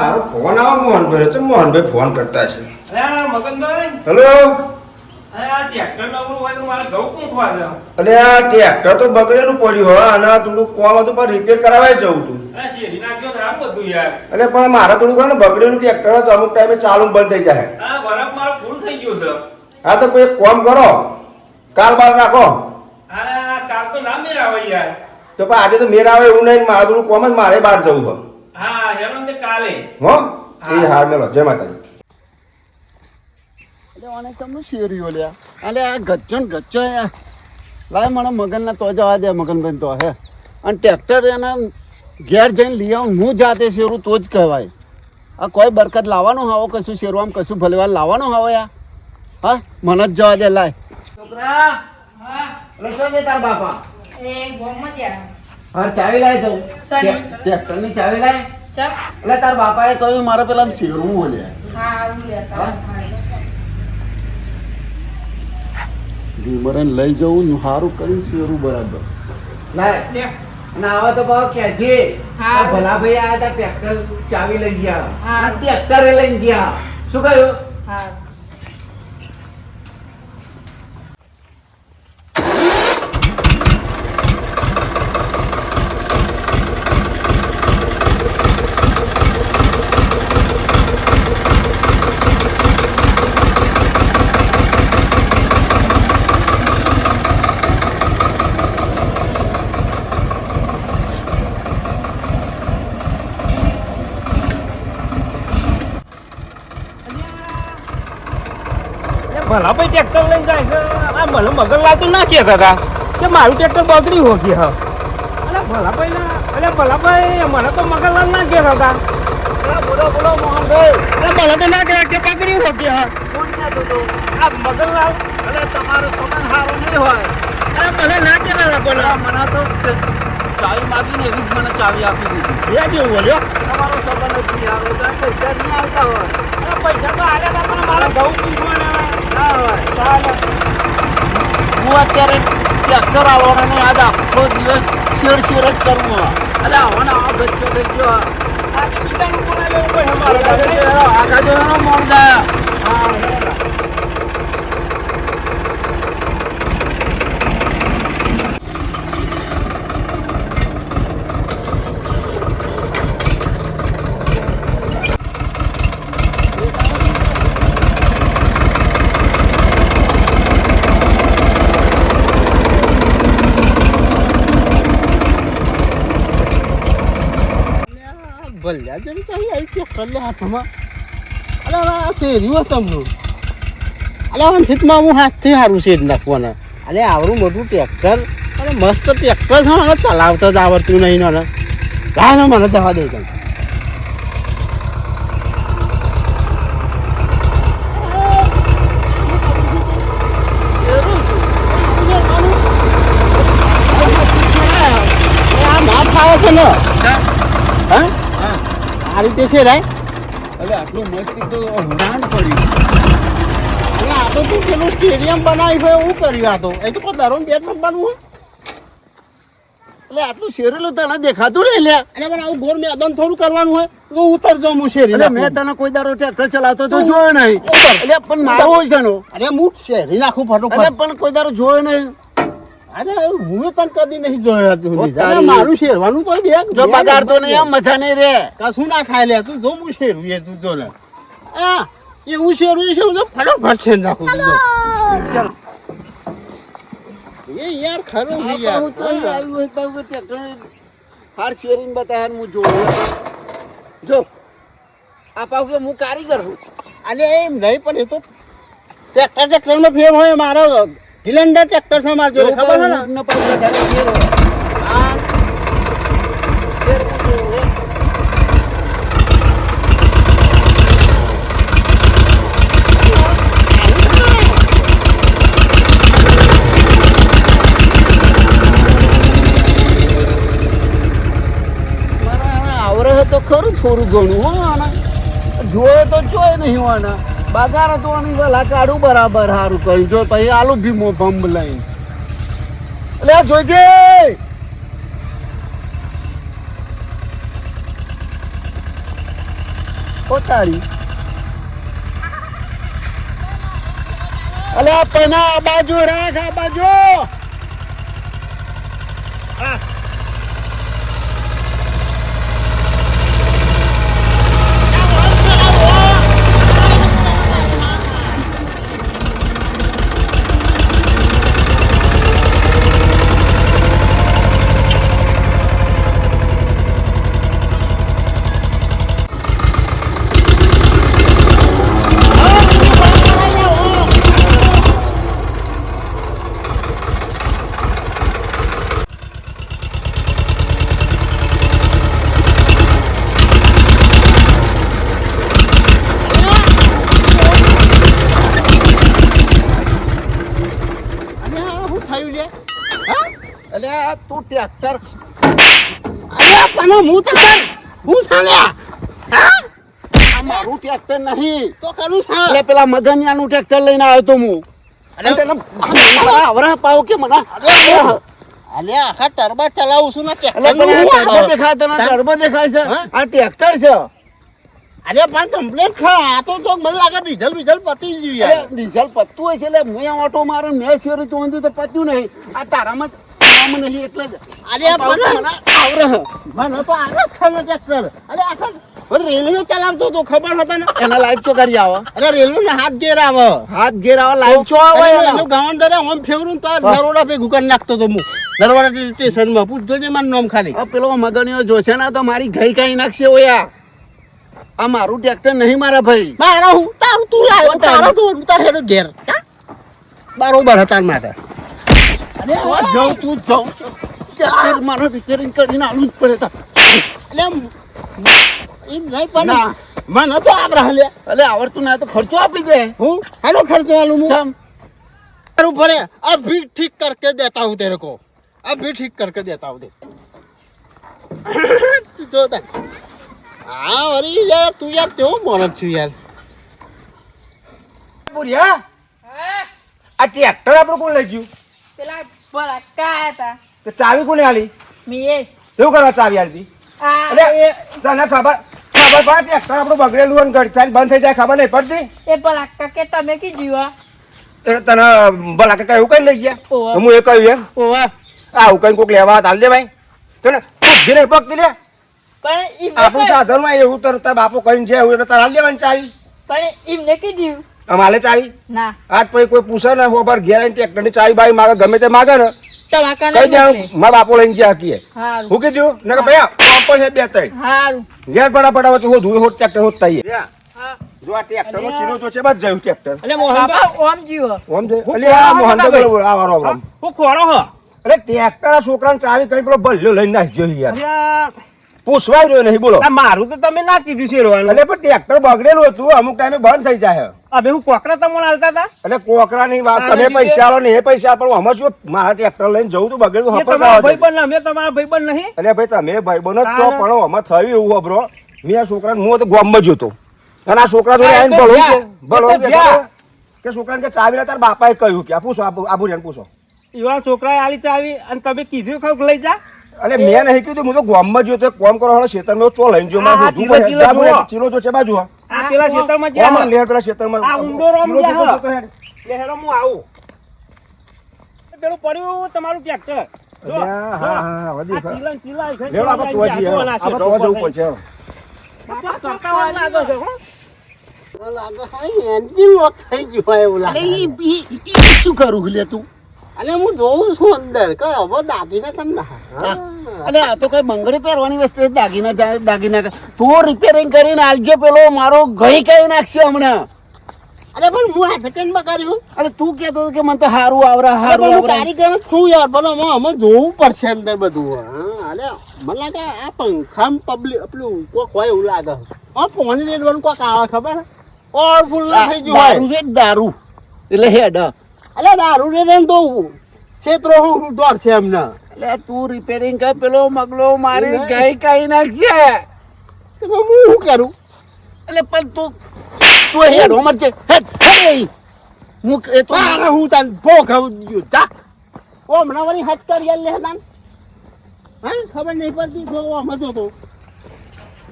હારો ફોન આવો મોહનભાઈ તો મોહનભાઈ ફોન કરતા છે હેલો? અરે આ ટ્રેક્ટર તો તો બગડેલું પડ્યું હોય અને થોડું કોમ હતું પણ રિપેર કરાવવા જવું હતું અરે તો પણ મારે થોડું બગડેલું ટ્રેક્ટર હતું અમુક ટાઈમે ચાલુ બંધ થઈ જાય. હા તો કોઈ કોમ કરો. કાલ બાર રાખો. અરે આ કાલ તો ના મેળ આવે યાર. તો પણ આજે તો મેર આવે એવું નહીં મારે થોડું કોમ જ મારે બહાર જવું હોય. હા હેરો ને કાલે? હો એ હાર મેલો. જય માતાજી. એટલે આને તમને શેરીઓ લ્યા? અલે આ ગચ્ચો ને ગચ્ચો લાય મને મગનના તો જવા દે મગનભાઈ તો હે. અને ટ્રેક્ટર એના ઘેર જઈને લઈ આવું હું જાતે શેરું તો જ કહેવાય. આ કોઈ બરકત લાવવાનું આવો કશું શેરું આમ કશું ભલેવાર લાવવાનું હાવો યાર હા મને જ જવા દે લાય. છોકરા લખો દે તાર બાપા. એ ગોમમાં ત્યાં. હા ચાવી લાય તો? ટ્રેક્ટરની ચાવી લાય. એટલે તાર બાપાએ કહ્યું મારે પેલા શેરવું બોલે હા આવું લેતા ભીમરન લઈ જવું ને સારું કરી શેરું બરાબર. લાય. લે. અને આવા તો ભાવ કે છે આ ભલા ભાઈ આયા હતા ટ્રેક્ટર ચાવી લઈ ગયા. ટેક્ટર ટ્રેક્ટરે લઈ ગયા. શું કહ્યું? હા. ભલા ભાઈ ટ્રેક્ટર લઈને જાય છે. આ મને મગનલાલ તો ના કહેતા હતા. કે મારું ટ્રેક્ટર બગડ્યું હો કે હા. અરે ભલા ભાઈ ના અરે ભલા ભાઈ મને તો મગનલાલ ના કહેતા હતા. બોલો બોલો મોહનભાઈ. અરે મને તો ના કહેતા કે બગડ્યું હોય કે હા? આ મગનલાલ અલે તમારો સંબંધ સારો નહીં હોય. અરે મને ના કહેતા હતા પણ મને તો ચાવી માગીને એવી જ મને ચાવી આપી દીધી. એ બોલ્યો. તમારો સંબંધ પૈસા નહીં આવતા હોય. પૈસા તો આવ્યા હતા પણ મારા ઘઉં પીસવાના ના હોય ચાલે હું અત્યારે ટ્રેક્ટર આવવાનો આજ આખો દિવસ શેર શેર જ કરવું હોય. અલે આવો ને આવો ગચ્ચો થઈ ગયો આ. આખા જોવાનો મોણ જાય હા હેરા. ભલ્યા જેમ કઈ આવી હાથમાં. અલે આ શેર્યું તમનું. અલે હવે ખેતમાં હું હાથથી સારું શેર નાખવાના. અલે આવડું મોટું ટ્રેક્ટર. અને મસ્ત ટ્રેક્ટર છે હવે ચલાવતા જ આવડતું નહીં ને ને મને જવા દે આ માફ આવે છે ને? હા. આ રીતે છે રાય? હવે આટલું મસ્તી તો હરાન પડ્યું અને આ તો તું પેલું સ્ટેડિયમ બનાવી હોય એવું કર્યું આ તો. એ તો કોઈ દરોન બેટ રમવાનું હોય એટલે આટલું શેરેલું તને દેખાતું નહીં લે. અને પણ આવું ગોર મેદાન થોડું કરવાનું હોય તો ઉતર જાઉં હું શેરી એટલે મેં તને કોઈ દારો ટ્રેક્ટર ચલાવતો તો જોયો નહીં. એટલે પણ મારો હોય છે અરે હું શેરી નાખું ફટોફટ પણ કોઈ દારો જોયો નહીં. અરે હું તને કદી નહીં જોયો તું તારે મારું શેરવાનું તો બે જો પગાર તો નહીં મજા નહીં રે કશું ના ખાય લે તું જો હું શેરું એ તું જો લે આ એવું શેરું એ શેરું ફટાફટ છે નાખું ચાલ. એ યાર ખરું છે યાર. હું તો આવ્યું હોય તો કે ટ્રેક્ટર હાર શેરીને બતાવ્યા હું જોયો જો આ પાવ કે હું કારીગર છું. અને એમ નહીં પણ એ તો ટ્રેક્ટર ટ્રેક્ટરમાં ફેર હોય મારો. ગિલેન્ડર ટ્રેક્ટર છે મારજો ખબર છે ને? ખરું થોડું ઘણું, હો, આના. જોયે તો જોય નહીં આના. બગાર તો કાઢું બરાબર સારું કર્યું. જો પછી આલુ ભીમો ભંબ લઈને. એટલે આ જોઈજે અલે પના, આ બાજુ, રાખ, આ બાજુ. અને આ શું થયું લે હા અલે આ તું ટ્રેક્ટર અરે પણ હું તો કર હું સાલ્યા હા? આ મારું ટ્રેક્ટર નહીં. તો કરું છે? એટલે પેલા મગનિયાનું ટ્રેક્ટર લઈને આવ્યો તો હું. અરે તને આવરા પાવ કે મને અલે આખા ટર્બા ચલાવું છું ને ટ્રેક્ટર દેખાય તને ટર્બો દેખાય છે. આ ટ્રેક્ટર છે. અરે પણ કમ્પ્લેટ ખા આ તો તો મને લાગે ડીઝલ બીઝલ પતી જ યાર ડીઝલ પતતું હોય છે એટલે મેં ઓટો મારું મેં શેરી તો તો પત્યું નહીં. આ તારામાં જ નહીં એટલે જ. અરે પણ આવરે મને તો આવે છે ટ્રેક્ટર. અરે આખા રેલવે ચલાવતો તો ખબર હતા ને? એના લાઈટ ચો કરી આવો. અરે રેલવે ને હાથ ઘેર આવે હાથ ઘેર આવે લાઈટ ચો આવે એનો ગાવંડરે ઓમ ફેવરું તો નરોડા પે કરી નાખતો તો હું સ્ટેશન સ્ટેશનમાં પૂછજો જે મારું નામ ખાલી. આ પેલો મગનીઓ જોશે ને તો મારી ગઈ કઈ નાખશે ઓયા આ. મારું ટ્રેક્ટર નહીં મારા ભાઈ. મારા હું તારું તું લાવ્યો તારો તું તાર ઘેર? બરોબર હતા માટે અરે આ જાઉં તું જાઉં ટ્રેક્ટર મારો રિપેરિંગ કરીને આલું જ પડે તા. એટલે એમ એમ નહીં પણ ના. મને તો આબરા હલે અલે આવડતું ના તો ખર્ચો આપી દે હું હેલો ખર્ચો વાલું હું ચમ करूँ पड़े अभी ठीक करके देता हूँ तेरे को अभी ठीक करके देता हूँ देख तू जो था हाँ अरे यार तू यार क्यों मोरत छू यार બુરિયા હા આ ટ્રેક્ટર આપણું કોણ લઈ ગયું પેલા ભલાકા હતા. તો ચાવી કોને આલી? મીએ. એવું કરવા ચાવી આલી અરે તને ખબર ખબર પડે એક્સ્ટ્રા આપણું બગડેલું અને ગડી બંધ થઈ જાય ખબર નહીં પડતી? એ ભલાકા કાકે તમે કી જીવા તને ભલા કે એવું કઈ લઈ ગયા? હું એ કહ્યું એમ. ઓવા. આવું કઈ કોક લેવા હાલ દે ભાઈ. તને બુદ્ધિ નહીં પગતી લે. પણ આપણું કઈ- સાધનમાં એવું તને તારા બાપો કહીને છે એવું એટલે તારે હાલ દેવાની ચાવી. પણ એમને કીધું અમારે ચાવી? ના. આજ પછી કોઈ પૂછે ને ખબર ઘેર આવીને ટ્રેક્ટરની ચાવી બાવી માગે ગમે તે માગે ને કઈ દેવાનું મારા બાપો લઈને ગયા કીએ. હારું. હું કીધું ને કે ભાઈ આ છે બે ત્રણ. ઘેર પડા પડા વચ્ચે હું ધોઈ હોત ટ્રેક્ટર હોત તઈએ. હા. જો આ ટ્રેક્ટર નો ચીનો જો છે બસ જયું ટ્રેક્ટર એટલે મોહનભાઈ. ઓમ જીવો. ઓમ છે હું આ મોહન હતા બોલો આ વારો આમ. હું? ખોરો હ? અરે ટ્રેક્ટર આ છોકરાને ચાવી કઈ પેલો ભલ્યો લઈને નાખજો યાર. અરે પૂછવાય રહ્યો નહીં બોલો. મારું તો તમે ના કીધું છે રોવાનું. એટલે પણ ટ્રેક્ટર બગડેલું હતું અમુક ટાઈમે બંધ થઈ જાય હવે હું કોકરા તમને આલતા હતા એટલે કોકરાની વાત તમે પૈસા આલો ને એ પૈસા પણ આમાં શું મારા ટ્રેક્ટર લઈને જવું તું બગડ્યું હપર તમારા. ભાઈબંધ અમે તમારા ભાઈબંધ નહીં. અરે ભાઈ તમે ભાઈ બનો જ છો પણ આમાં થયું એવું અબરો મેં આ છોકરાને હું તો ગામમાં જ હતો અને આ છોકરા જોડે આવીને તો ભળું જ્યાં. કે ભળું કે છોકરાને ચાવી તાર બાપાએ કહ્યું કે પૂછો આબુ આબુરિયાને પૂછો. એવા છોકરાએ આલી ચાવી અને તમે કીધું ખાવ લઈ જા. અરે મેં નહીં કીધું હું તો ગામમાં જ હતો કરો કામ કરો ખેતરમાં ચો લઈને જો ચીલો, જો છે બાજુ. આ પેલા ક્ષેત્રમાં આમાં લેર પેલા ખેતરમાં આ ઊંડો રોમ જ્યાં જોતો હા. તો હેડ. લે હેડો હું આવું. પેલું પડ્યું તમારું ટ્રેક્ટર. જો, હા, હા, હા, વધી આ ચીલા છે, લેવડો આપણે ચીલા જઈએ, જઈએ, આપણે આ જવું પડશે, બાપા, સત્તાવાર લાગે છે, હો. લાગે એન્જિન લોક થઈ ગયું એવું અલે લાગે ઈ ઈ- ઈ શું કરું લે તું? અલે હું જોઉં છું અંદર. કે હવે દાદીને તમને અલે આ તો કઈ બંગડી પહેરવાની વસ્તુ દાગીના જાય દાગીના તું રિપેરિંગ કરીને આલજે પેલો મારો ગઈ કઈ નાખશે હમણાં. અરે પણ હું આ સેકન્ડમાં કર્યું અરે તું કહેતો કે મને તો હારું આવરા હારું આવરા. જ છું યાર ભલે હું અમે જોવું પડશે અંદર બધું. હા અરે મને લાગે આ પંખામ પબ્લિક પેલું કોક હોય એવું લાગે. હા ફોન રેડવાનું કોક આવે ખબર? ઓર ફૂલ થઈ ગયું દારૂ દારૂ. એટલે હેડ અલે દારૂ રેન તો ક્ષેત્રો હું દોર છે એમને. એટલે તું રિપેરિંગ કર પેલો મગલો મારી. ગઈ કઈ નાખશે. તો હું શું કરું? એટલે પણ તું તું હેડ ઉમર છે. હેડ હેડ હું એ તો અરે હું તાન ભોખ આવું ગયું. જા. ઓ હમણાં વળી હજ કરી યાર લે તાન. હા? ખબર નહીં પડતી તો આમ જ તો.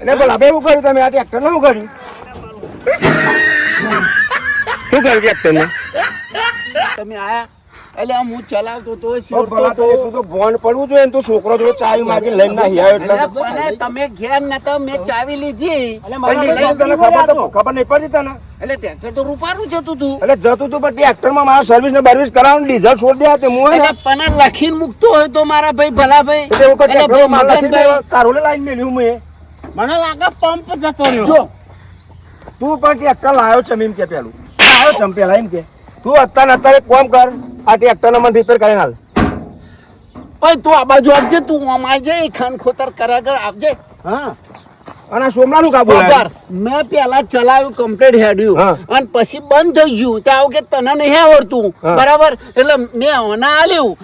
એટલે બોલ, શું કર્યું? તમે આ ટ્રેક્ટરનું કર્યું? શું કર્યું ટ્રેક્ટરને તમે આયા? એટલે આમ હું ચલાવતો તો સિવડતો તો. તું તો બોન પડવું જોઈએ ને તું છોકરો જો ચાવી માગી લઈને ના આવ્યો એટલે પણ તમે ઘેર નતા મેં ચાવી લીધી. એટલે તને તને ખબર તો ખબર નહીં પડતી તને? એટલે ટ્રેક્ટર તો રૂપારું જતું તું. એટલે જતું તું પણ ટ્રેક્ટરમાં મારા સર્વિસ ને બર્વિસ કરાવવાનું ડીઝલ છોડી દે તે હું એટલે પણ લખીને મૂકતો હોય તો મારા ભાઈ ભલા ભાઈ. એટલે એવું કોઈ એટલે ટ્રેક્ટરમાં માલ ભાઈ લખી મગનભાઈ, દે તારોલે લાઈન મેલ્યું મેં મને લાગે પંપ જતો રહ્યો. જો. તું પણ ટ્રેક્ટર લાવ્યો છે એમ કે પેલું. લાવ્યો છે પેલા એમ કે. તું અત્યારે અત્યારે કોમ કર. આ ટ્રેક્ટર મને રિપેર કરીને હાલ ભાઈ તું આ બાજુ આવજે તું આમ આવજે ખાન ખોતર કર્યા કર આવજે. હા. અને સોમનાનું કાબુ બરાબર મેં પેલા ચલાવ્યું કમ્પ્લીટ હેડ્યું અને પછી બંધ થઈ ગયું. તો આવું કે તને નહીં આવડતું. બરાબર? એટલે મેં ઓના આલ્યું.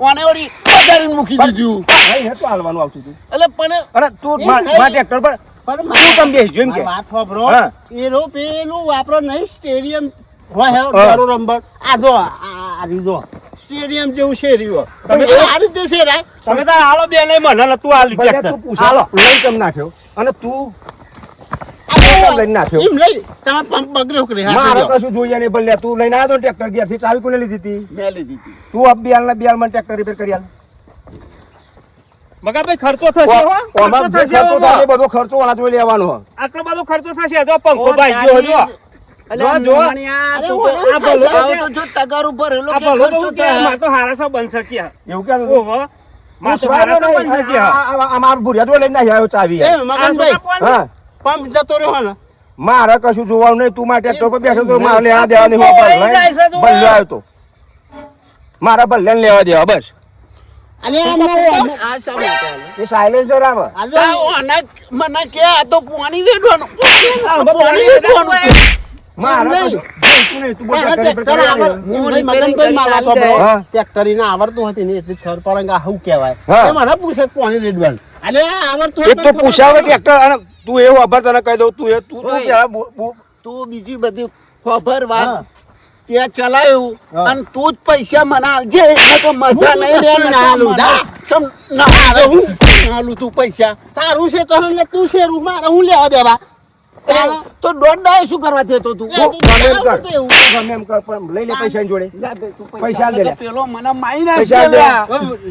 ઓને- ઓડી વધારીને મૂકી દીધું. હે તો હાલવાનું આવતું હતું એટલે પણ અરે તું મા ટ્રેક્ટર પર પણ તું કેમ બેસી એમ કે? વાત સાંભળો. એ રો પેલું વાપરો નહીં સ્ટેડિયમ હોય હે. હા. રંબર આ જો આ આ જો. સ્ટેડિયમ જેવું છે રહ્યું. તમે તમે આ રીતે છે રાય. તમે તો હાલો બે નહીં મને નતું હાલ ભલે ટ્રેક્ટર. તું પૂછાલો લઈ કેમ નાખ્યો? અને તું લઈને નાખ્યો? એમ લઈ તમે પંપ બગડ્યો કે મારે કશું જોઈએ નહીં ભલે તું લઈને આવ્યો ટ્રેક્ટર ઘેરથી. ચાવી કોને લીધી હતી? મેં લીધી હતી. તું અબ બિયાલ ને બિયાલમાં ટ્રેક્ટર રિપેર કરી આલ. મગાભાઈ ખર્ચો થશે ઓમાં ખર્ચો બધો ખર્ચો વાળા જોઈ લેવાનો. આટલો બધો ખર્ચો થશે. જો પંખો ભાઈ જો જો માર કશું જોવાનું નહીં. તું માટે ટ્રેક્ટર પર બેઠો તો મારે લેવા દેવાની આવ્યો તો મારા ભલે લેવા દેવા બસ. આ આલે? એ સાયલેન્સર આવે મને કે આ તો પાણી વેડવાનું પાણી વેડવાનું તું આવડતું હતી ને એટલી હા. મને પૂછે રેડવાનું? અલે આવડતું એક પૂછાવે ટ્રેક્ટર અને એવું તને કહી દઉં એ બીજી બધી ખબર. વાત ત્યાં ચલાવ્યું અને તું જ પૈસા મને આલજે નકર મજા નહીં રે ના આલું, મને. જા. કેમ ના હું? નાલું તું પૈસા. તારું છે તો તું શેરું મારે હું લેવા દેવા? તો દોઢ દાય શું કરવા થયો તું? ગમે એમ કર. ગમે એમ કર પણ લઈ લે પૈસા જોડે. જા પૈસા લે. લે. પેલો મને મારી પૈસા લે.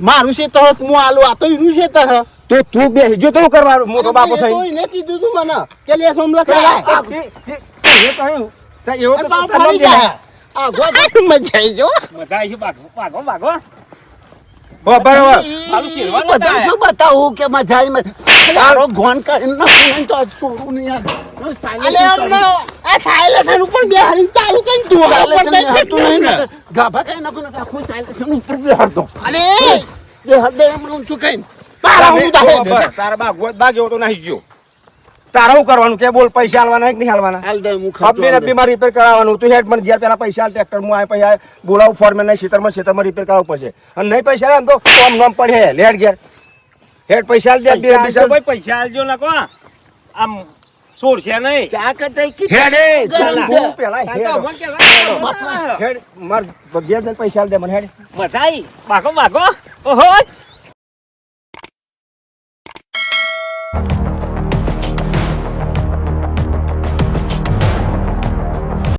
મારું છે તો હું આલું. આ તો એનું છે તર તો તું બે જો તો કરવાનું? મોટો બાપો થઈ તો એને કીધું તું મને. કે લે સોમલા કરાય એ કહ્યું. તો એવો તો પાવ તારો ફરી જાય. આ ગો મજા આવી જો મજા આવી છે ભાગો ભાગો ભાગો. હો, બરાબર. મારું શેરવાનું બધા શું બતાવું કે મજા આવી મજા તારો ગોન કરીને નહીં તો આજ છોડું નહીં. આ સાયલેશન ઉપર બેહારી ચાલુ તું ઉપર નહીં ને. ગાભા કઈ નાખું ને આખું સાયલેશન ઉપર બેહારતો અલે બેહાર દે હમણાં ઊંચું કઈ તારા હું તારે તારા બાગ બાગ એવો તો નાહી ગયો. તારે શું કરવાનું? કે બોલ પૈસા હાલવાના કે નહીં હાલવાના હાલ દે હું અબી ને બીમાર રિપેર કરાવવાનું. તું હેડ મને ગયા પેલા પૈસા હાલ ટ્રેક્ટરમાં આ પૈસા બોલાવું ફોર્મેન નહીં ખેતરમાં ખેતરમાં રિપેર કરાવવું પડશે. અને નહીં પૈસા આમ તો કોમ નોમ પડે. લેડ ઘેર. હેડ પૈસા હાલ દે બે પૈસા આલજો ને કો આમ છોડશે નહીં. ચા કટાઈ કી હેડ છે. તું પેલા હેડ. અમને કહેવાય. બાપા. હેડ. માર પૈસા આલ દે મને હેડ. મસાઈ બાકો ભાગો ઓહો